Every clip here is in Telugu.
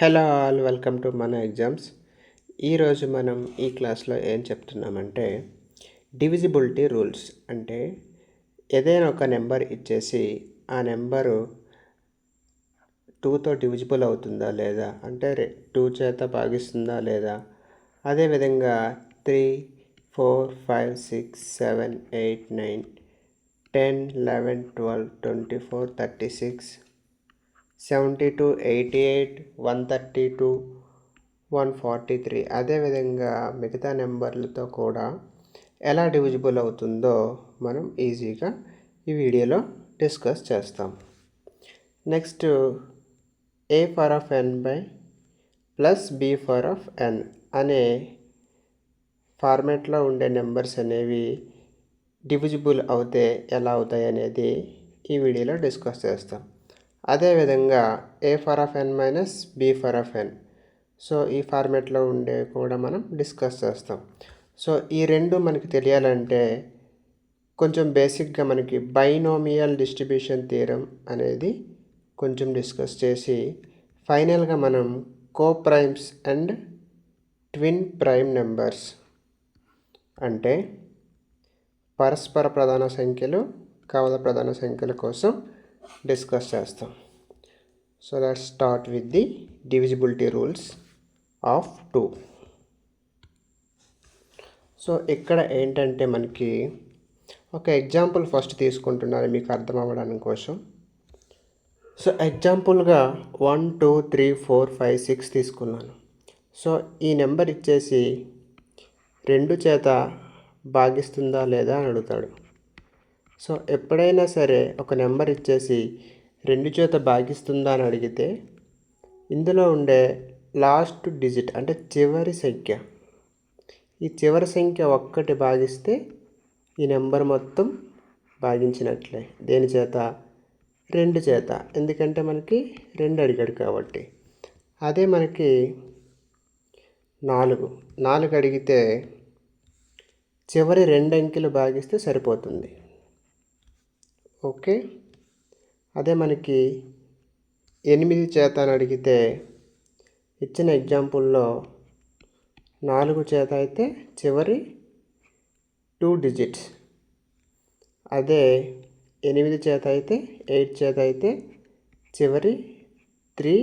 హలో ఆల్ వెల్కమ్ టు మన ఎగ్జామ్స్. ఈరోజు మనం ఈ క్లాస్లో ఏం చెప్తున్నామంటే డివిజిబిలిటీ రూల్స్. అంటే ఏదైనా ఒక నెంబర్ ఇచ్చేసి ఆ నెంబరు టూతో డివిజిబుల్ అవుతుందా లేదా? అంటే టూ చేత భాగిస్తుందా లేదా? అదేవిధంగా three four five six seven eight nine ten eleven twelve twenty four thirty six seventy two eighty eight one thirty two one forty three అదేవిధంగా మిగతా నెంబర్లతో కూడా ఎలా డివిజిబుల్ అవుతుందో మనం ఈజీగా ఈ వీడియోలో డిస్కస్ చేస్తాం. Next A power of N by plus B power of N అనే ఫార్మేట్లో ఉండే నెంబర్స్ అనేవి డివిజిబుల్ అవుతే ఎలా అవుతాయి అనేది ఈ వీడియోలో డిస్కస్ చేస్తాం. అదేవిధంగా A power of N minus B power of N so ఈ ఫార్మేట్లో ఉండే కూడా మనం డిస్కస్ చేస్తాం. సో ఈ రెండు మనకి తెలియాలంటే కొంచెం బేసిక్గా మనకి బైనోమియల్ డిస్ట్రిబ్యూషన్ థీరం అనేది కొంచెం డిస్కస్ చేసి ఫైనల్గా మనం coprimes and twin prime numbers అంటే పరస్పర ప్రధాన సంఖ్యలు కవల ప్రధాన సంఖ్యల కోసం డిస్కస్ చేస్తాం. So let start with the divisibility rules of two. So ఇక్కడ ఏంటంటే మనకి ఒక ఎగ్జాంపుల్ ఫస్ట్ తీసుకుంటున్నాను మీకు అర్థం అవ్వడానికి కోసం. సో ఎగ్జాంపుల్గా one two three four five six తీసుకున్నాను. సో ఈ నెంబర్ ఇచ్చేసి రెండు చేత భాగిస్తుందా లేదా అని అడుగుతాడు. సో ఎప్పుడైనా సరే ఒక నెంబర్ ఇచ్చేసి రెండు చేత భాగిస్తుందా అని అడిగితే ఇందులో ఉండే లాస్ట్ డిజిట్ అంటే చివరి సంఖ్య. ఈ చివరి సంఖ్య ఒక్కటి భాగిస్తే ఈ నెంబర్ మొత్తం భాగించినట్లే. దేని చేత? రెండు చేత. ఎందుకంటే మనకి రెండు అడిగాడు కాబట్టి. అదే మనకి నాలుగు. నాలుగు అడిగితే చివరి రెండు అంకెలు భాగిస్తే సరిపోతుంది. ఓకే? అదే మనకి ఎనిమిది చేత అని అడిగితే ఇచ్చిన ఎగ్జాంపుల్లో నాలుగు చేత అయితే చివరి టూ డిజిట్స్. అదే ఎనిమిది చేత అయితే ఎయిట్ చేత అయితే చివరి త్రీ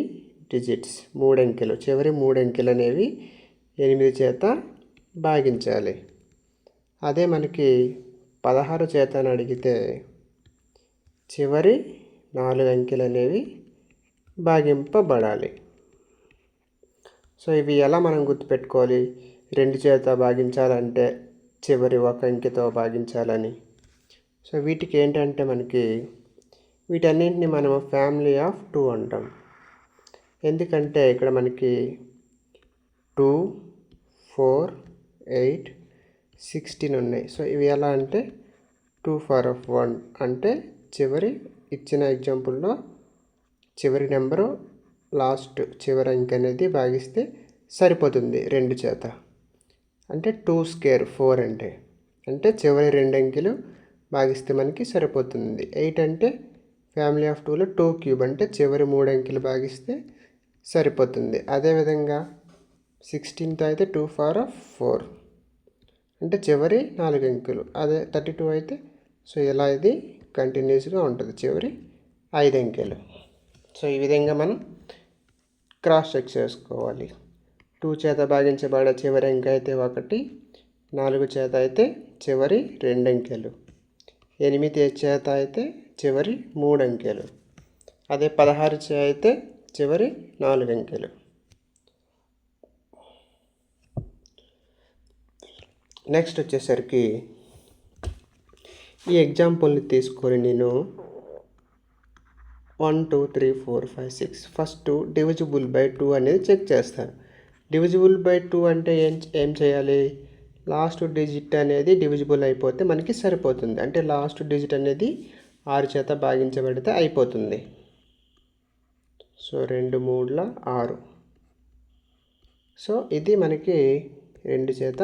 డిజిట్స్ మూడంకెలు. చివరి మూడంకెలు అనేవి ఎనిమిది చేత భాగించాలి. అదే మనకి పదహారు చేత అని అడిగితే చివరి నాలుగు అంకెలు అనేవి భాగింపబడాలి. సో ఇవి ఎలా మనం గుర్తుపెట్టుకోవాలి? రెండు చేత భాగించాలంటే చివరి ఒక అంకెతో భాగించాలని. సో వీటికి ఏంటంటే మనకి వీటన్నింటిని మనం ఫ్యామిలీ ఆఫ్ టూ అంటాం. ఎందుకంటే ఇక్కడ మనకి టూ ఫోర్ ఎయిట్ సిక్స్టీన్ ఉన్నాయి. సో ఇవి ఎలా అంటే టూ ఫార్ ఆఫ్ వన్ అంటే చివరి ఇచ్చిన ఎగ్జాంపుల్లో చివరి నెంబరు లాస్ట్ చివరి అంకె అనేది భాగిస్తే సరిపోతుంది రెండు చేత. అంటే టూ స్కేర్ ఫోర్ అంటే. అంటే చివరి రెండు అంకెలు భాగిస్తే మనకి సరిపోతుంది. ఎయిట్ అంటే ఫ్యామిలీ ఆఫ్ టూలో టూ క్యూబ్ అంటే చివరి మూడు అంకెలు భాగిస్తే సరిపోతుంది. అదేవిధంగా సిక్స్టీన్త్ అయితే టూ ఫార్ ఆఫ్ ఫోర్. అంటే చివరి నాలుగు అంకెలు. అదే థర్టీ టూ అయితే సో ఇలా ఇది? కంటిన్యూస్గా ఉంటుంది చివరి ఐదు అంకెలు సో ఈ విధంగా మనం క్రాస్ చెక్ చేసుకోవాలి. టూ చేత భాగించబడే చివరి అంకె అయితే ఒకటి నాలుగు చేత అయితే చివరి రెండు అంకెలు ఎనిమిది చేత అయితే చివరి మూడు అంకెలు అదే పదహారు చే అయితే చివరి నాలుగు అంకెలు నెక్స్ట్ వచ్చేసరికి ఈ ఎగ్జాంపుల్ని తీసుకొని నేను one two three four five six first divisible by two అనేది చెక్ చేస్తాను డివిజిబుల్ బై టూ అంటే ఏం ఏం చేయాలి? లాస్ట్ డిజిట్ అనేది డివిజిబుల్ అయిపోతే మనకి సరిపోతుంది. అంటే లాస్ట్ డిజిట్ అనేది ఆరు చేత భాగించబడితే అయిపోతుంది. సో రెండు మూడుల ఆరు. సో ఇది మనకి రెండు చేత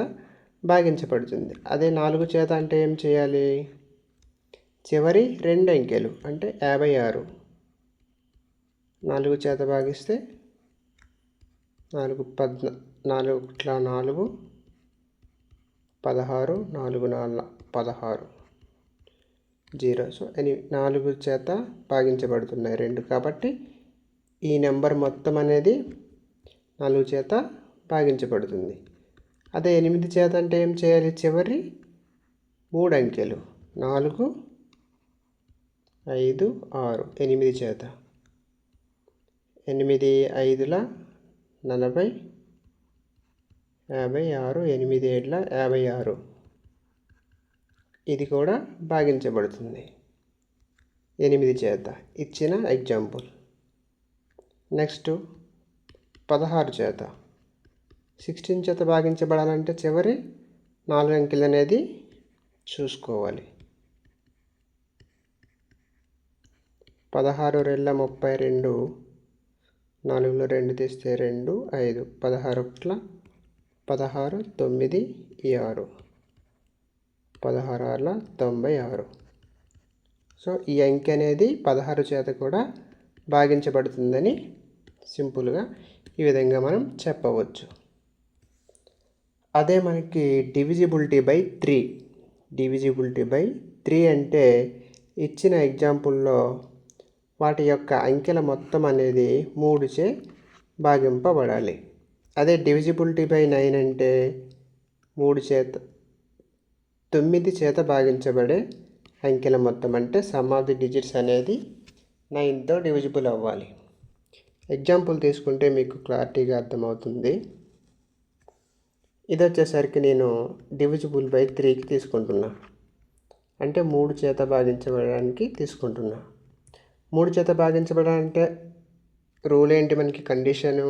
భాగించబడుతుంది. అదే నాలుగు చేత అంటే ఏం చేయాలి? చివరి రెండు అంకెలు అంటే యాభై ఆరు. నాలుగు చేత భాగిస్తే నాలుగు పద్నా నాలుగు ఇట్లా నాలుగు పదహారు నాలుగు నాలుగు పదహారు. జీరో. సో ఎని నాలుగు చేత భాగించబడుతున్నాయి రెండు కాబట్టి ఈ నెంబర్ మొత్తం అనేది నాలుగు చేత భాగించబడుతుంది. అదే ఎనిమిది చేత అంటే ఏం చేయాలి? చివరి మూడు అంకెలు. నాలుగు ఐదు ఆరు ఎనిమిది చేత. ఎనిమిది ఐదుల నలభై యాభై ఆరు ఎనిమిది ఏళ్ళ యాభై ఆరు. ఇది కూడా భాగించబడుతుంది. ఎనిమిది చేత. ఇచ్చిన ఎగ్జాంపుల్. నెక్స్ట్ పదహారు చేత. సిక్స్టీన్ చేత భాగించబడాలంటే చివరి నాలుగు అంకెలు అనేది చూసుకోవాలి. పదహారు రెళ్ళ ముప్పై రెండు నాలుగులో రెండు తీస్తే రెండు ఐదు. పదహారు ఒకట్ల పదహారు తొమ్మిది ఆరు. పదహారు ఆరుల తొంభై ఆరు. సో ఈ అంకె అనేది పదహారు చేత కూడా భాగించబడుతుందని సింపుల్గా ఈ విధంగా మనం చెప్పవచ్చు. అదే మనకి divisibility by three. Divisibility by three అంటే ఇచ్చిన ఎగ్జాంపుల్లో వాటి యొక్క అంకెల మొత్తం అనేది మూడుచే భాగింపబడాలి. అదే డివిజిబిలిటీ బై నైన్ అంటే మూడు చేత తొమ్మిది చేత భాగించబడే అంకెల మొత్తం అంటే సమ్ ఆఫ్ ది డిజిట్స్ అనేది నైన్తో డివిజిబుల్ అవ్వాలి. ఎగ్జాంపుల్ తీసుకుంటే మీకు క్లారిటీగా అర్థమవుతుంది. ఇది వచ్చేసరికి నేను డివిజిబుల్ బై త్రీకి తీసుకుంటున్నా. అంటే మూడు చేత భాగించబడడానికి తీసుకుంటున్నా. మూడు చేత భాగించబడాలంటే రూల్ ఏంటి మనకి? కండిషను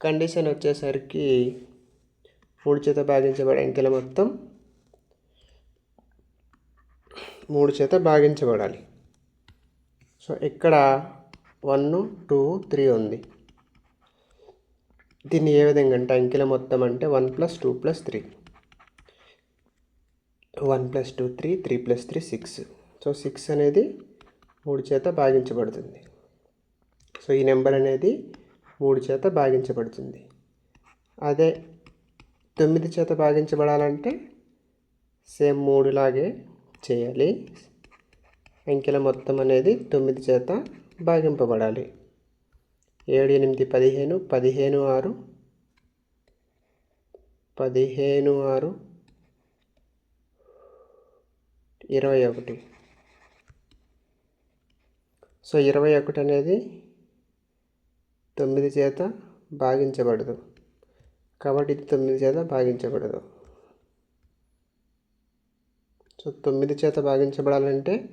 కండిషన్ వచ్చేసరికి మూడు చేత భాగించబడే అంకెల మొత్తం మూడు చేత భాగించబడాలి. సో ఇక్కడ వన్ టూ త్రీ ఉంది. దీన్ని ఏ విధంగా అంటే అంకెల మొత్తం అంటే one plus two plus three one plus two three three plus three six so six అనేది మూడు చేత భాగించబడుతుంది. సో ఈ నెంబర్ అనేది మూడు చేత భాగించబడుతుంది. అదే తొమ్మిది చేత భాగించబడాలంటే సేమ్ మూడులాగే చేయాలి. అంకెల మొత్తం అనేది తొమ్మిది చేత భాగింపబడాలి. ఏడు ఎనిమిది పదిహేను పదిహేను ఆరు పదిహేను ఆరు ఇరవై ఒకటి. సో ఇరవై ఒకటి అనేది తొమ్మిది చేత భాగించబడదు. కాబట్టి ఇది తొమ్మిది చేత భాగించబడదు. సో తొమ్మిది చేత భాగించబడాలంటే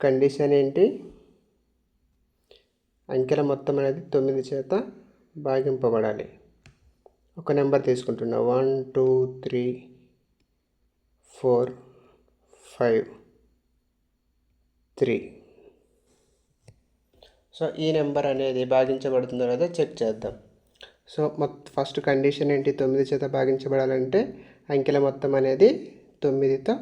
కండిషన్ ఏంటి? అంకెల మొత్తం అనేది తొమ్మిది చేత భాగింపబడాలి. ఒక నెంబర్ తీసుకుంటున్నా. One two three four five three. So ఈ నెంబర్ అనేది భాగించబడుతుందో లేదో చెక్ చేద్దాం. సో మొత్తం ఫస్ట్ కండిషన్ ఏంటి? తొమ్మిది చేత భాగించబడాలంటే అంకెల మొత్తం అనేది తొమ్మిదితో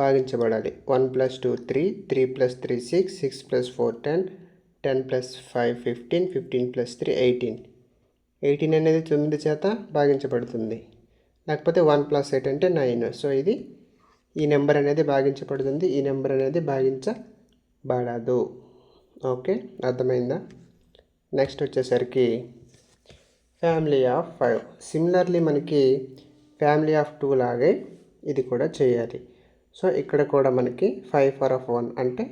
భాగించబడాలి. One plus two three three plus three six six plus four ten ten plus five fifteen fifteen plus three eighteen. Eighteen అనేది తొమ్మిది చేత భాగించబడుతుంది. లేకపోతే వన్ ప్లస్ ఎయిట్ అంటే నైన్. సో ఇది ఈ నెంబర్ అనేది భాగించబడుతుంది. ఈ నెంబర్ అనేది భాగించబడదు. ఓకే అర్థమైందా? నెక్స్ట్ వచ్చేసరికి ఫ్యామిలీ ఆఫ్ ఫైవ్. సిమిలర్లీ మనకి ఫ్యామిలీ ఆఫ్ టూ లాగే ఇది కూడా చేయాలి. సో ఇక్కడ కూడా మనకి ఫైవ్ ఫర్ ఆఫ్ వన్ అంటే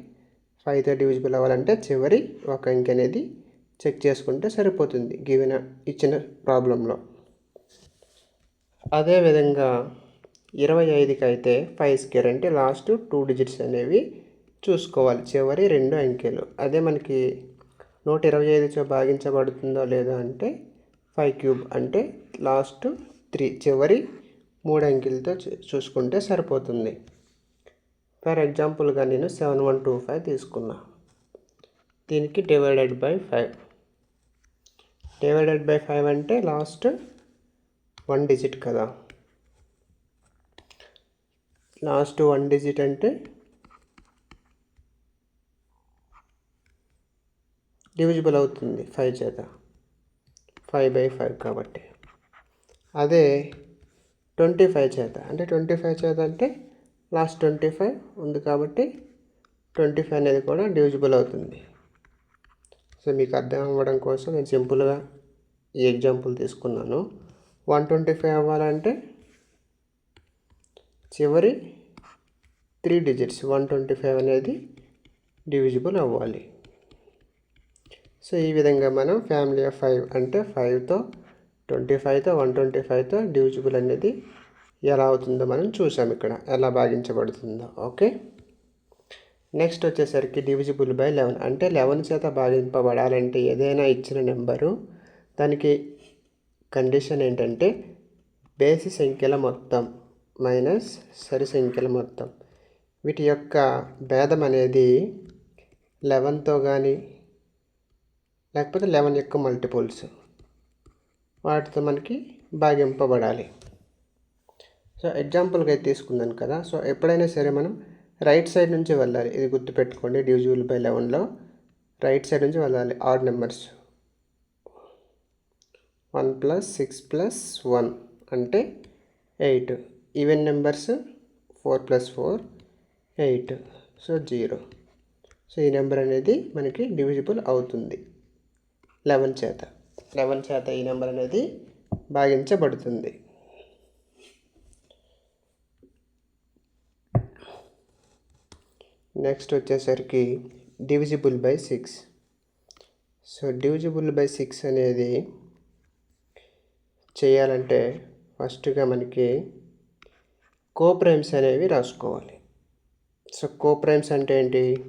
ఫైవ్తో డివిజిబుల్ అవ్వాలంటే చివరి ఒక ఇంక్ అనేది చెక్ చేసుకుంటే సరిపోతుంది గివెన్ ఇచ్చిన ప్రాబ్లంలో. అదేవిధంగా ఇరవై ఐదుకి అయితే ఫైవ్ స్కేర్ అంటే లాస్ట్ టూ డిజిట్స్ అనేవి చూసుకోవాలి. చివరి రెండు అంకెలు. అదే మనకి నూట ఇరవై ఐదుతో భాగించబడుతుందో లేదో అంటే ఫైవ్ క్యూబ్ అంటే లాస్ట్ త్రీ. చివరి మూడు అంకెలతో చూసుకుంటే సరిపోతుంది. ఫర్ ఎగ్జాంపుల్గా నేను సెవెన్ వన్ టూ ఫైవ్ తీసుకున్నా. దీనికి divided by five. Divided by five అంటే లాస్ట్ వన్ డిజిట్ కదా. లాస్ట్ వన్ డిజిట్ అంటే డివిజిబుల్ అవుతుంది ఫైవ్ చేత. ఫైవ్ బై ఫైవ్ కాబట్టి. అదే ట్వంటీ ఫైవ్ చేత. అంటే ట్వంటీ ఫైవ్ చేత అంటే లాస్ట్ ట్వంటీ ఫైవ్ ఉంది కాబట్టి ట్వంటీ ఫైవ్ అనేది కూడా డివిజిబుల్ అవుతుంది. సో మీకు అర్థం అవ్వడం కోసం నేను సింపుల్గా ఈ ఎగ్జాంపుల్ తీసుకున్నాను. వన్ ట్వంటీ ఫైవ్ అవ్వాలంటే చివరి three digits one twenty five అనేది డివిజిబుల్ అవ్వాలి. సో ఈ విధంగా మనం ఫ్యామిలీ ఆఫ్ ఫైవ్ అంటే ఫైవ్తో ట్వంటీ ఫైవ్తో వన్ ట్వంటీ ఫైవ్తో డివిజిబుల్ అనేది ఎలా అవుతుందో మనం చూసాం ఇక్కడ. ఎలా భాగించబడుతుందో. ఓకే నెక్స్ట్ వచ్చేసరికి డివిజిబుల్ బై లెవెన్ అంటే లెవెన్ చేత భాగింపబడాలంటే ఏదైనా ఇచ్చిన నెంబరు దానికి కండిషన్ ఏంటంటే బేసి సంఖ్యల మొత్తం మైనస్ సరి సంఖ్యల మొత్తం. వీటి యొక్క భేదం అనేది లెవెన్తో కానీ లేకపోతే లెవెన్ యొక్క మల్టిపుల్స్. వాటితో మనకి భాగింపబడాలి. సో ఎగ్జాంపుల్గా అయితే తీసుకుందాను కదా. సో ఎప్పుడైనా సరే మనం రైట్ సైడ్ నుంచి వెళ్ళాలి. ఇది గుర్తుపెట్టుకోండి. డివిజిబుల్ బై లెవెన్లో రైట్ సైడ్ నుంచి వెళ్ళాలి. Odd numbers one plus six plus one అంటే eight even numbers four plus four eight so zero so ఈ నెంబర్ అనేది మనకి డివిజిబుల్ అవుతుంది. లెవెన్ చేత. లెవెన్ చేత ఈ నెంబర్ అనేది భాగించబడుతుంది. నెక్స్ట్ వచ్చేసరికి divisible by six. So divisible by six అనేది చేయాలంటే ఫస్ట్గా మనకి కోప్రైమ్స్ అనేవి రాసుకోవాలి. సో కోప్రైమ్స్ అంటే ఏంటి?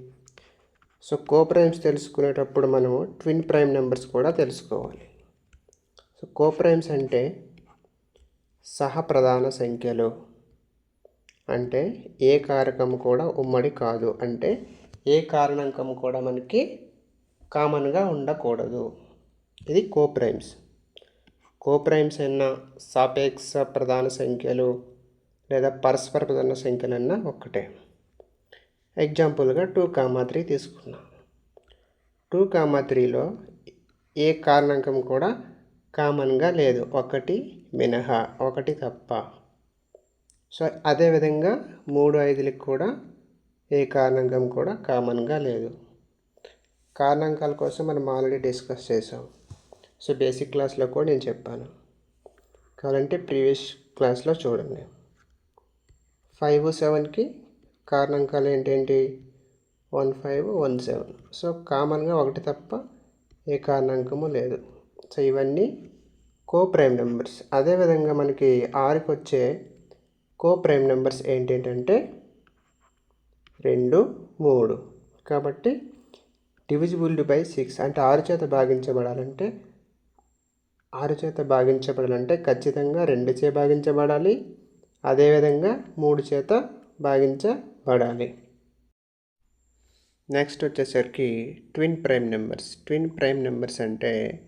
సో కోప్రైమ్స్ తెలుసుకునేటప్పుడు మనము ట్విన్ ప్రైమ్ నెంబర్స్ కూడా తెలుసుకోవాలి. సో కోప్రైమ్స్ అంటే సహప్రధాన సంఖ్యలు. అంటే ఏ కారకం కూడా ఉమ్మడి కాదు. అంటే ఏ కారణాంకం కూడా మనకి కామన్గా ఉండకూడదు. ఇది కోప్రైమ్స్. కోప్రైమ్స్ అన్న సాపేక్ష ప్రధాన సంఖ్యలు లేదా పరస్పర ప్రధాన సంఖ్యలన్నా ఒక్కటే. ఎగ్జాంపుల్గా టూ కామా త్రీ తీసుకున్నాం. టూ కామా త్రీలో ఏ కారణాంకం కూడా కామన్గా లేదు. ఒకటి మినహా ఒకటి తప్ప. సో అదేవిధంగా మూడు ఐదులకు కూడా ఏ కారణాంకం కూడా కామన్గా లేదు. కారణాంకాల కోసం మనం ఆల్రెడీ డిస్కస్ చేసాం సో బేసిక్ క్లాస్లో కూడా నేను చెప్పాను. కావాలంటే ప్రీవియస్ క్లాస్లో చూడండి. ఫైవ్ సెవెన్కి కారణాంకాలు ఏంటేంటి one five one seven. So కామన్గా ఒకటి తప్ప ఏ కారణాంకము లేదు. సో ఇవన్నీ కో ప్రైమ్ నెంబర్స్ అదేవిధంగా మనకి ఆరుకి వచ్చే కో ప్రైమ్ నెంబర్స్ ఏంటంటే రెండు మూడు. కాబట్టి డివిజిబుల్డ్ బై సిక్స్. అంటే ఆరు చేత భాగించబడాలంటే ఆరు చేత భాగించబడాలంటే ఖచ్చితంగా రెండు చే భాగించబడాలి. అదేవిధంగా మూడు చేత భాగించబడాలి. నెక్స్ట్ వచ్చేసరికి twin prime numbers. Twin prime numbers అంటే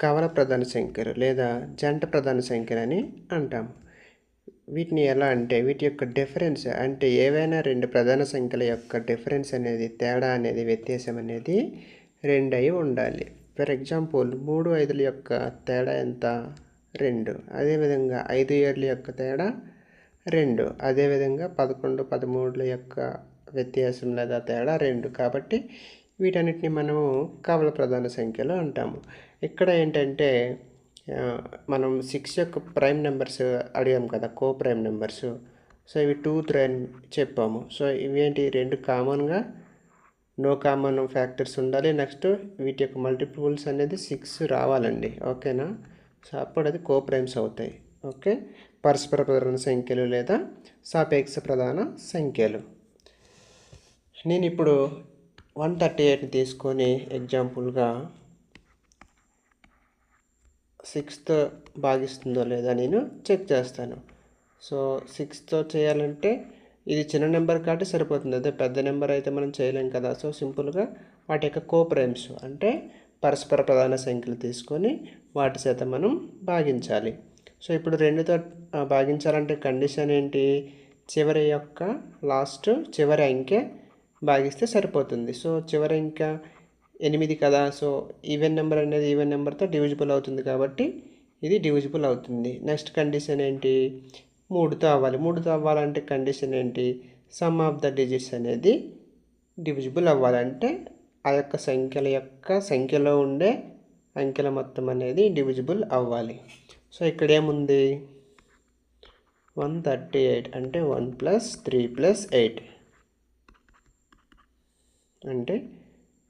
కవల ప్రధాన సంఖ్యలు లేదా జంట ప్రధాన సంఖ్యలు అని అంటాం. వీటిని ఎలా అంటే వీటి యొక్క డిఫరెన్స్ అంటే ఏవైనా రెండు ప్రధాన సంఖ్యల యొక్క డిఫరెన్స్ అనేది తేడా అనేది వ్యత్యాసం అనేది రెండు అయి ఉండాలి. ఫర్ ఎగ్జాంపుల్ మూడు ఐదుల యొక్క తేడా ఎంత? రెండు. అదేవిధంగా ఐదు ఏళ్ళ యొక్క తేడా రెండు. అదేవిధంగా పదకొండు పదమూడుల యొక్క వ్యత్యాసం లేదా తేడా రెండు. కాబట్టి వీటన్నిటిని మనము కవల ప్రధాన సంఖ్యలు అంటాము. ఇక్కడ ఏంటంటే మనం సిక్స్ యొక్క ప్రైమ్ నెంబర్స్ అడిగాం కదా కో ప్రైమ్ నెంబర్స్. సో ఇవి టూ త్రీ అని చెప్పాము. సో ఇవేంటి? రెండు కామన్గా నో కామన్ ఫ్యాక్టర్స్ ఉండాలి. నెక్స్ట్ వీటి యొక్క మల్టిపుల్స్ అనేది సిక్స్ రావాలండి. ఓకేనా? సో అప్పుడు అది కో ప్రైమ్స్ అవుతాయి. ఓకే? పరస్పర ప్రధాన సంఖ్యలు లేదా సాపేక్ష ప్రధాన సంఖ్యలు. నేను ఇప్పుడు వన్ థర్టీ ఎయిట్ని తీసుకొని ఎగ్జాంపుల్గా సిక్స్తో భాగిస్తుందో లేదా నేను చెక్ చేస్తాను. సో సిక్స్తో చేయాలంటే ఇది చిన్న నెంబర్ కాబట్టి సరిపోతుంది. అదే పెద్ద నెంబర్ అయితే మనం చేయలేం కదా. సో సింపుల్గా వాటి యొక్క కోప్రైమ్స్ అంటే పరస్పర ప్రధాన సంఖ్యలు తీసుకొని వాటి చేత మనం భాగించాలి. సో ఇప్పుడు రెండుతో భాగించాలంటే కండిషన్ ఏంటి? చివరి యొక్క లాస్ట్ చివరి అంకె భాగిస్తే సరిపోతుంది. సో చివరి ఇంకా ఎనిమిది కదా? సో ఈవెన్ నెంబర్ అనేది ఈవెన్ నెంబర్తో డివిజిబుల్ అవుతుంది కాబట్టి ఇది డివిజిబుల్ అవుతుంది. నెక్స్ట్ కండిషన్ ఏంటి? మూడుతో అవ్వాలి. మూడుతో అవ్వాలంటే కండిషన్ ఏంటి? సమ్ ఆఫ్ ద డిజిట్స్ అనేది డివిజిబుల్ అవ్వాలంటే ఆ యొక్క సంఖ్యల యొక్క సంఖ్యలో ఉండే అంకెల మొత్తం అనేది డివిజిబుల్ అవ్వాలి. సో ఇక్కడ ఏముంది? వన్ థర్టీ ఎయిట్ అంటే one plus three plus eight. అంటే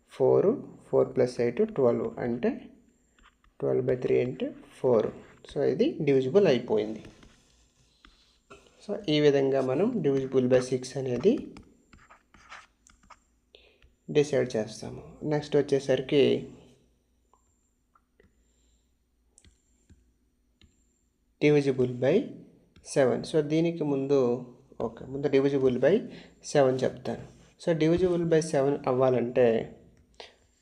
four four plus eight twelve. అంటే ట్వెల్వ్ బై త్రీ అంటే ఫోర్. సో ఇది డివిజిబుల్ అయిపోయింది. సో ఈ విధంగా మనం డివిజిబుల్ బై సిక్స్ అనేది డిసైడ్ చేస్తాము. నెక్స్ట్ వచ్చేసరికి డివిజిబుల్ బై సెవెన్ సో దీనికి ముందు ఓకే ముందు డివిజిబుల్ బై సెవెన్ చెప్తాను. సో డివిజిబుల్ బై సెవెన్ అవ్వాలంటే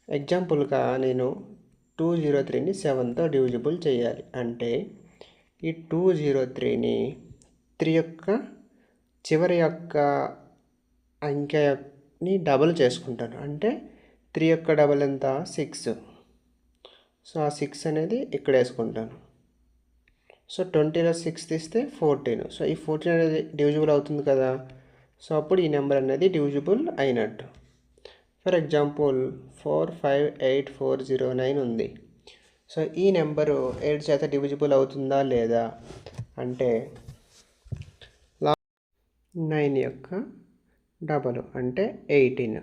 ఎగ్జాంపుల్గా నేను టూ జీరో త్రీని సెవెన్తో డివిజిబుల్ చేయాలి. అంటే ఈ టూ జీరో త్రీని త్రీ యొక్క చివరి యొక్క అంకెని డబల్ చేసుకుంటాను. అంటే త్రీ యొక్క డబల్ ఎంత? సిక్స్ సో ఆ సిక్స్ అనేది ఇక్కడ వేసుకుంటాను. సో ట్వంటీలో సిక్స్ తీస్తే ఫోర్టీన్. సో ఈ ఫోర్టీన్ అనేది డివిజిబుల్ అవుతుంది కదా. సో అప్పుడు ఈ నెంబర్ అనేది డివిజిబుల్ అయినట్టు. For example four five eight four zero nine ఉంది. సో ఈ నెంబరు ఎయిట్ చేత డివిజిబుల్ అవుతుందా లేదా? అంటే నైన్ యొక్క డబల్ అంటే ఎయిటీన్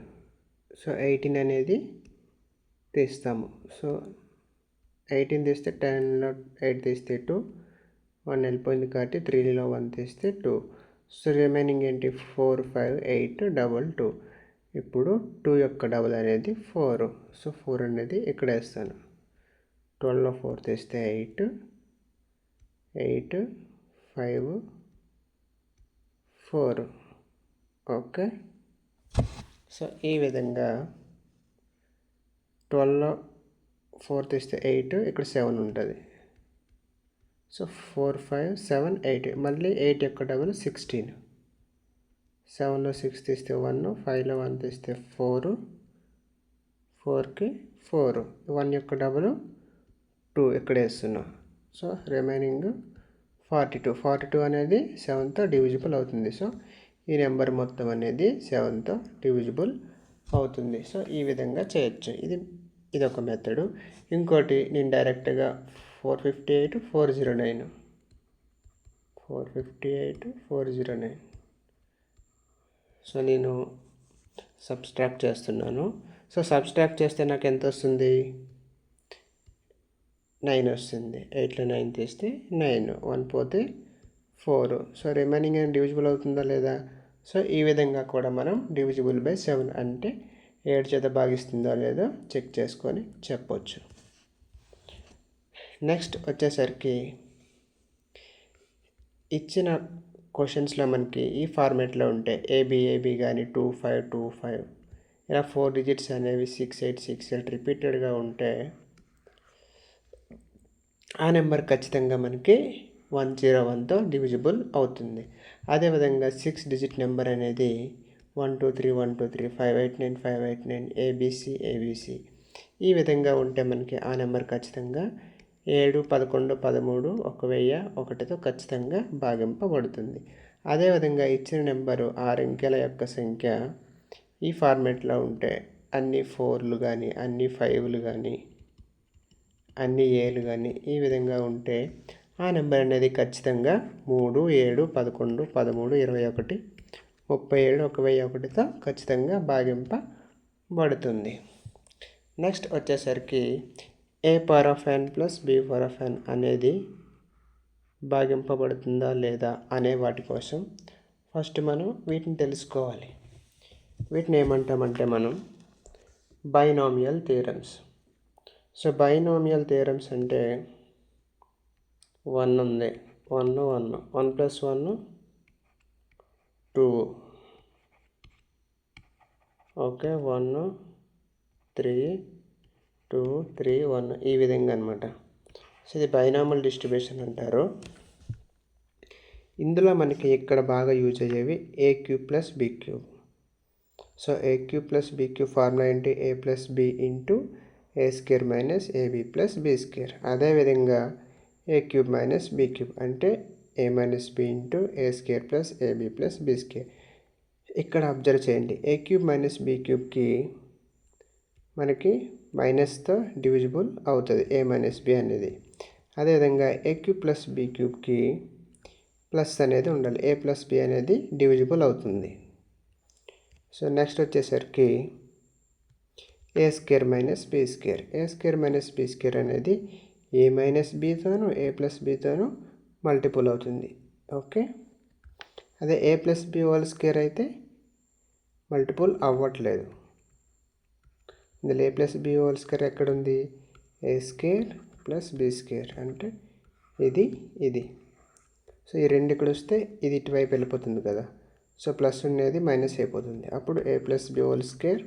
సో ఎయిటీన్ అనేది తీస్తాము. సో ఎయిటీన్ తీస్తే టెన్లో ఎయిట్ తీస్తే టూ వన్ వెళ్ళిపోయింది కాబట్టి త్రీలో వన్ తీస్తే టూ సో రిమైనింగ్ ఏంటి? Four five eight double two ఇప్పుడు టూ యొక్క డబల్ అనేది ఫోర్ సో ఫోర్ అనేది ఇక్కడ వేస్తాను. ట్వెల్వ్లో ఫోర్ తీస్తే eight eight five four okay so ఈ విధంగా ట్వెల్వ్లో ఫోర్ తీస్తే ఎయిట్ ఇక్కడ సెవెన్ ఉంటుంది. So four five seven eight మళ్ళీ ఎయిట్ యొక్క డబల్ సిక్స్టీన్. సెవెన్లో సిక్స్ తీస్తే వన్ ఫైవ్లో వన్ తీస్తే ఫోర్ ఫోర్కి ఫోర్. వన్ యొక్క డబల్ టూ ఇక్కడ వేస్తున్నా. So remaining forty two. Forty two అనేది సెవెన్తో డివిజిబుల్ అవుతుంది. సో ఈ నెంబర్ మొత్తం అనేది సెవెన్తో డివిజిబుల్ అవుతుంది. సో ఈ విధంగా చేయొచ్చు. ఇది ఇది ఒక మెథడు. ఇంకోటి నేను డైరెక్ట్గా four fifty eight four zero nine. Four fifty eight four zero nine. So నేను సబ్స్ట్రాక్ట్ చేస్తున్నాను. సో సబ్స్ట్రాక్ట్ చేస్తే నాకు ఎంత వస్తుంది? నైన్ వస్తుంది. ఎయిట్లో నైన్ తీస్తే నైన్. వన్ పోతే ఫోర్. సో రిమైనింగ్ డివిజిబుల్ అవుతుందా లేదా? సో ఈ విధంగా కూడా మనం డివిజిబుల్ బై సెవెన్ అంటే ఏడు చేత భాగిస్తుందో లేదో చెక్ చేసుకొని చెప్పొచ్చు. నెక్స్ట్ వచ్చేసరికి ఇచ్చిన క్వశ్చన్స్లో మనకి ఈ ఫార్మేట్లో ఉంటాయి ఏబిఏబి కానీ టూ ఫైవ్ టూ ఫైవ్ ఇలా ఫోర్ డిజిట్స్ అనేవి సిక్స్ ఎయిట్ సిక్స్ ఎయిట్ రిపీటెడ్గా ఉంటే ఆ నెంబర్ ఖచ్చితంగా మనకి వన్ జీరో వన్తో డివిజిబుల్ అవుతుంది. అదేవిధంగా సిక్స్ డిజిట్ నెంబర్ అనేది one two three one two three five eight nine five eight nine ABC ABC ఈ విధంగా ఉంటే మనకి ఆ నెంబర్ ఖచ్చితంగా ఏడు పదకొండు పదమూడు ఒక వెయ్యి ఒకటితో ఖచ్చితంగా భాగింపబడుతుంది. అదేవిధంగా ఇచ్చిన నెంబరు ఆరు అంకెల యొక్క సంఖ్య ఈ ఫార్మేట్లో ఉంటే అన్ని ఫోర్లు కానీ అన్ని ఫైవ్లు కానీ అన్ని ఏలు కానీ ఈ విధంగా ఉంటే ఆ నెంబర్ అనేది ఖచ్చితంగా మూడు ఏడు పదకొండు పదమూడు ఇరవై ఒకటి ముప్పై ఏడు ఒక వెయ్యి ఒకటితో ఖచ్చితంగా భాగింపబడుతుంది. నెక్స్ట్ వచ్చేసరికి A power of N plus B power of N అనేది భాగింపబడుతుందా లేదా అనే వాటి కోసం ఫస్ట్ మనం వీటిని తెలుసుకోవాలి. వీటిని ఏమంటామంటే మనం binomial theorems so binomial theorems అంటే వన్ ఉంది. One one one plus one two okay one three two three one ఈ విధంగా అనమాట సో ఇది బైనామల్ డిస్ట్రిబ్యూషన్ అంటారు. ఇందులో మనకి ఇక్కడ బాగా యూజ్ అయ్యేవి A plus B so A plus B cube cube formula ఏంటి? A plus B into A square minus AB plus B square. అదేవిధంగా A cube minus B cube అంటే A minus B into A square plus AB plus B square. ఇక్కడ అబ్జర్వ్ చేయండి. ఏ క్యూబ్ మైనస్ బి క్యూబ్కి మనకి మైనస్తో డివిజిబుల్ అవుతుంది. ఏ మైనస్ బి అనేది. అదేవిధంగా ఏ క్యూబ్ ప్లస్ బి క్యూబ్కి ప్లస్ అనేది ఉండాలి. ఏ ప్లస్ బి అనేది డివిజిబుల్ అవుతుంది. సో నెక్స్ట్ వచ్చేసరికి A square minus B square A square minus B square అనేది ఏ మైనస్ బీతోను ఏ ప్లస్ బీతోను మల్టిపుల్ అవుతుంది. ఓకే అదే A plus B whole square అయితే మల్టిపుల్ అవ్వట్లేదు. ఇందులో A plus B whole square ఎక్కడుంది? A square plus B square అంటే ఇది ఇది. సో ఈ రెండు ఇక్కడ వస్తే ఇది ఇటువైపు వెళ్ళిపోతుంది కదా. సో ప్లస్ ఉండేది మైనస్ అయిపోతుంది. అప్పుడు A plus B whole square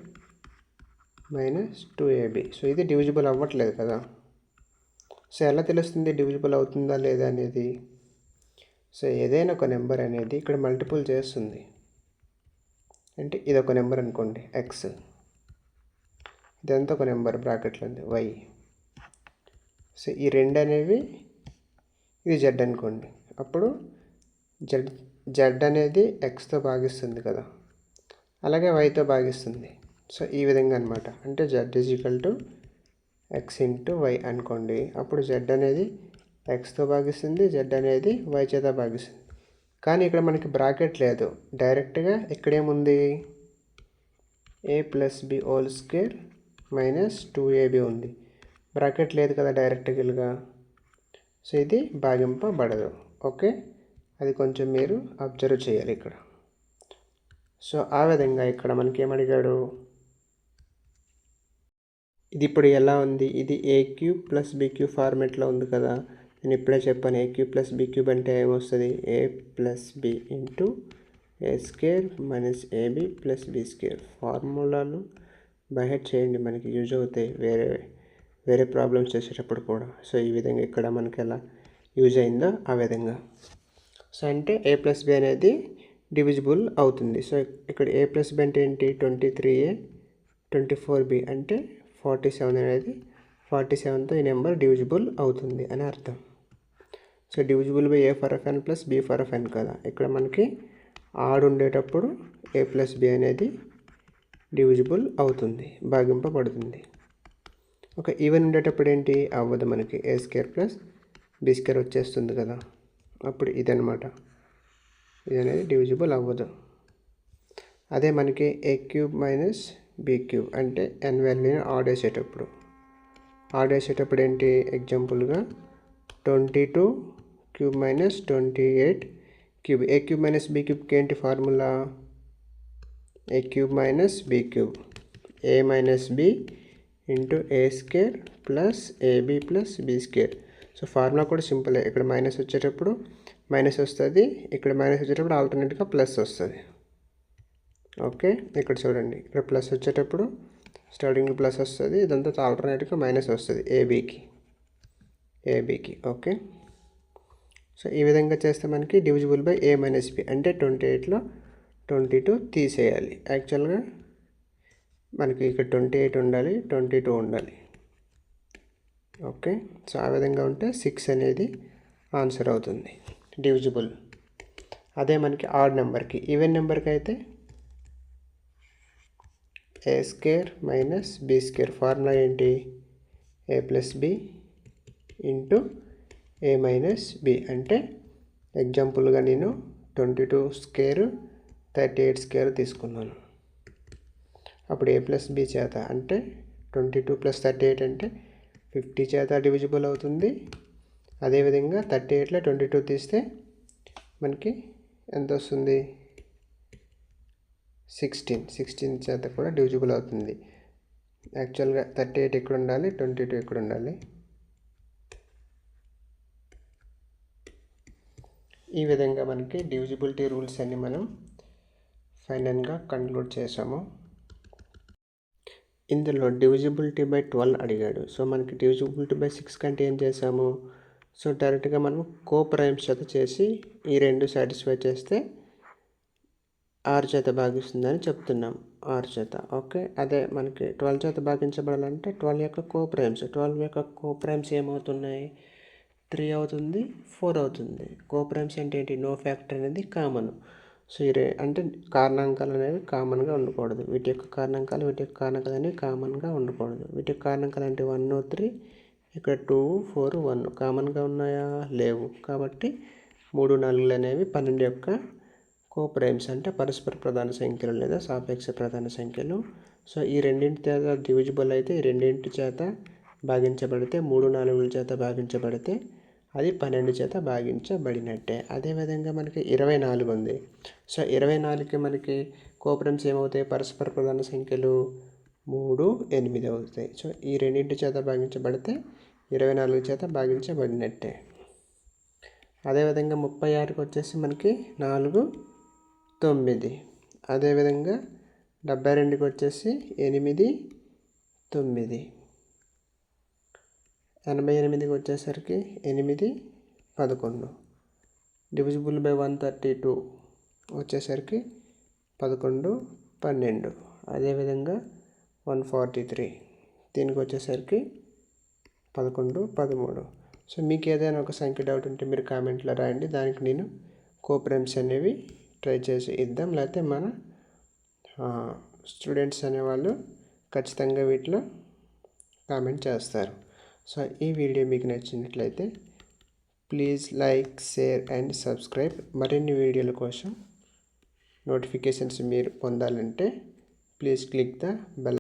minus two AB so ఇది డివిజిబుల్ అవ్వట్లేదు కదా. సో ఎలా తెలుస్తుంది డివిజిబుల్ అవుతుందా లేదా అనేది? సో ఏదైనా ఒక నెంబర్ అనేది ఇక్కడ మల్టిపుల్ చేస్తుంది. అంటే ఇది ఒక నెంబర్ అనుకోండి ఎక్స్ ఇదంతా ఒక నెంబర్ బ్రాకెట్లో ఉంది. వై. సో ఈ రెండు అనేవి ఇది జెడ్ అనుకోండి. అప్పుడు జెడ్ జెడ్ అనేది ఎక్స్తో భాగిస్తుంది కదా. అలాగే వైతో భాగిస్తుంది. సో ఈ విధంగా అనమాట అంటే Z is equal to X into Y అనుకోండి. అప్పుడు జెడ్ అనేది ఎక్స్తో భాగిస్తుంది జెడ్ అనేది వై చేత భాగిస్తుంది. కానీ ఇక్కడ మనకి బ్రాకెట్ లేదు. డైరెక్ట్గా ఇక్కడేముంది? A plus B whole square minus two AB ఉంది. బ్రాకెట్ లేదు కదా డైరెక్ట్గా సో ఇది భాగింపబడదు. ఓకే? అది కొంచెం మీరు అబ్జర్వ్ చేయాలి ఇక్కడ. సో ఆ విధంగా ఇక్కడ మనకి ఏమడిగాడు ఇది ఇప్పుడు ఎలా ఉంది? ఇది ఏ ప్లస్ బీక్యూ ఫార్మేట్లో ఉంది కదా. నేను ఇప్పుడే చెప్పాను ఏక్యూ ప్లస్ బిక్యూబ్ అంటే ఏమొస్తుంది? A plus B into A square minus AB plus B square ఫార్ములాలు by heart చేయండి మనకి యూజ్ అవుతాయి వేరే వేరే ప్రాబ్లమ్స్ చేసేటప్పుడు కూడా. సో ఈ విధంగా ఇక్కడ మనకి ఎలా యూజ్ అయిందో ఆ విధంగా. సో అంటే ఏ ప్లస్ బి అనేది డివిజిబుల్ అవుతుంది. సో ఇక్కడ ఏ ప్లస్ బి అంటే ఏంటి? Twenty three A twenty four B అంటే ఫార్టీ సెవెన్ అనేది ఫార్టీ సెవెన్తో ఈ నెంబర్ డివిజిబుల్ అవుతుంది అని అర్థం. So divisible by A power of N plus B power of N కదా. ఇక్కడ మనకి ఆడ్ ఉండేటప్పుడు ఏ ప్లస్ బి అనేది డివిజిబుల్ అవుతుంది భాగింపబడుతుంది. ఒక ఈవెన్ ఉండేటప్పుడు ఏంటి అవ్వదు మనకి. A square plus B square వచ్చేస్తుంది కదా. అప్పుడు ఇదనమాట ఇది అనేది డివిజిబుల్ అవ్వదు. అదే మనకి A cube minus B cube అంటే ఎన్ వాల్యూని ఆర్డర్ వేసేటప్పుడు ఆర్డర్ వేసేటప్పుడు ఏంటి ఎగ్జాంపుల్గా twenty two cube minus twenty eight cube. A cube minus B క్యూబ్కి ఏంటి formula? A cube minus B cube A minus B into A square plus AB plus B square so formula కూడా సింపులే ఇక్కడ మైనస్ వచ్చేటప్పుడు మైనస్ వస్తుంది. ఇక్కడ మైనస్ వచ్చేటప్పుడు ఆల్టర్నేట్గా ప్లస్ వస్తుంది. ఓకే ఇక్కడ చూడండి. ఇక్కడ ప్లస్ వచ్చేటప్పుడు స్టార్టింగ్ ప్లస్ వస్తుంది. ఇదంతా ఆల్టర్నేట్గా మైనస్ వస్తుంది ఏబీకి ఏబీకి ఓకే సో ఈ విధంగా చేస్తే మనకి divisible by A minus B అంటే ట్వంటీ ఎయిట్లో ట్వంటీ టూ తీసేయాలి. యాక్చువల్గా మనకి ఇక్కడ ట్వంటీ ఎయిట్ ఉండాలి ట్వంటీ టూ ఉండాలి. ఓకే? సో ఆ విధంగా ఉంటే సిక్స్ అనేది ఆన్సర్ అవుతుంది. డివిజిబుల్. అదే మనకి ఆడ్ నెంబర్కి. ఈవెన్ నెంబర్కి అయితే A square minus B square formula ఏంటి? A plus B into A minus B. అంటే ఎగ్జాంపుల్గా నేను twenty two square thirty eight square తీసుకున్నాను. అప్పుడు ఏ ప్లస్ బి చేత అంటే twenty two plus thirty eight అంటే ఫిఫ్టీ చేత డివిజిబుల్ అవుతుంది. అదేవిధంగా థర్టీ ఎయిట్లో ట్వంటీ టూ తీస్తే మనకి ఎంత వస్తుంది? సిక్స్టీన్. సిక్స్టీన్ చేత కూడా డివిజిబుల్ అవుతుంది. యాక్చువల్గా థర్టీ ఎయిట్ ఇక్కడ ఉండాలి? ట్వంటీ టూ ఇక్కడ ఉండాలి? ఈ విధంగా మనకి డివిజిబిలిటీ రూల్స్ అన్ని మనం ఫైనల్గా కన్క్లూడ్ చేసాము ఇందులో డివిజిబిలిటీ బై ట్వెల్వ్ అడిగాడు. సో మనకి డివిజిబిలిటీ బై సిక్స్ కంటే ఏం చేసాము సో డైరెక్ట్గా మనం కో ప్రైమ్స్ చేత చేసి ఈ రెండు సాటిస్ఫై చేస్తే ఆరు చేత భాగిస్తుందని చెప్తున్నాం. ఆరు చేత. ఓకే? అదే మనకి ట్వెల్వ్ చేత భాగించబడాలంటే ట్వెల్వ్ యొక్క కో ప్రైమ్స్ ట్వెల్వ్ యొక్క కో ప్రైమ్స్ ఏమవుతున్నాయి? త్రీ అవుతుంది ఫోర్ అవుతుంది. కో ప్రైమ్స్ అంటే ఏంటి? నో ఫ్యాక్టర్ అనేది కామన్. సో ఈ అంటే కారణాంకాలు అనేవి కామన్గా ఉండకూడదు. వీటి యొక్క కారణాంకాలు వీటి యొక్క కారణాంకాలు అనేవి కామన్గా ఉండకూడదు. వీటి యొక్క కారణాంకాలు అంటే వన్ త్రీ ఇక్కడ టూ ఫోర్ వన్. కామన్గా ఉన్నాయా? లేవు. కాబట్టి మూడు నాలుగులు అనేవి పన్నెండు యొక్క కో ప్రైమ్స్ అంటే పరస్పర ప్రధాన సంఖ్యలు లేదా సాపేక్ష ప్రధాన సంఖ్యలు. సో ఈ రెండింటి చేత డివిజిబుల్ అయితే ఈ రెండింటి చేత భాగించబడితే మూడు నాలుగుల చేత భాగించబడితే అది పన్నెండు చేత భాగించబడినట్టే. అదేవిధంగా మనకి ఇరవై నాలుగు ఉంది. సో ఇరవై నాలుగుకి మనకి కోపరమ్స్ ఏమవుతాయి పరస్పర ప్రధాన సంఖ్యలు మూడు ఎనిమిది అవుతాయి. సో ఈ రెండింటి చేత భాగించబడితే ఇరవై నాలుగు చేత భాగించబడినట్టే. అదేవిధంగా ముప్పై ఆరుకి వచ్చేసి మనకి నాలుగు తొమ్మిది. అదేవిధంగా డెబ్బై రెండుకి వచ్చేసి ఎనిమిది తొమ్మిది. ఎనభై ఎనిమిదికి వచ్చేసరికి ఎనిమిది పదకొండు. Divisible by one thirty two వచ్చేసరికి పదకొండు పన్నెండు. అదేవిధంగా వన్ ఫార్టీ త్రీ దీనికి వచ్చేసరికి పదకొండు పదమూడు. సో మీకు ఏదైనా ఒక సంఖ్య డౌట్ ఉంటే మీరు కామెంట్లో రాయండి. దానికి నేను కోప్రెమ్స్ అనేవి ట్రై చేసి ఇద్దాం. లేకపోతే మన స్టూడెంట్స్ అనేవాళ్ళు ఖచ్చితంగా వీటిలో కామెంట్ చేస్తారు. సో ఈ వీడియో మీకు నచ్చినట్లయితే please like share and subscribe. మరిన్ని వీడియోల కోసం నోటిఫికేషన్స్ మీరు పొందాలంటే ప్లీజ్ క్లిక్ ద బెల్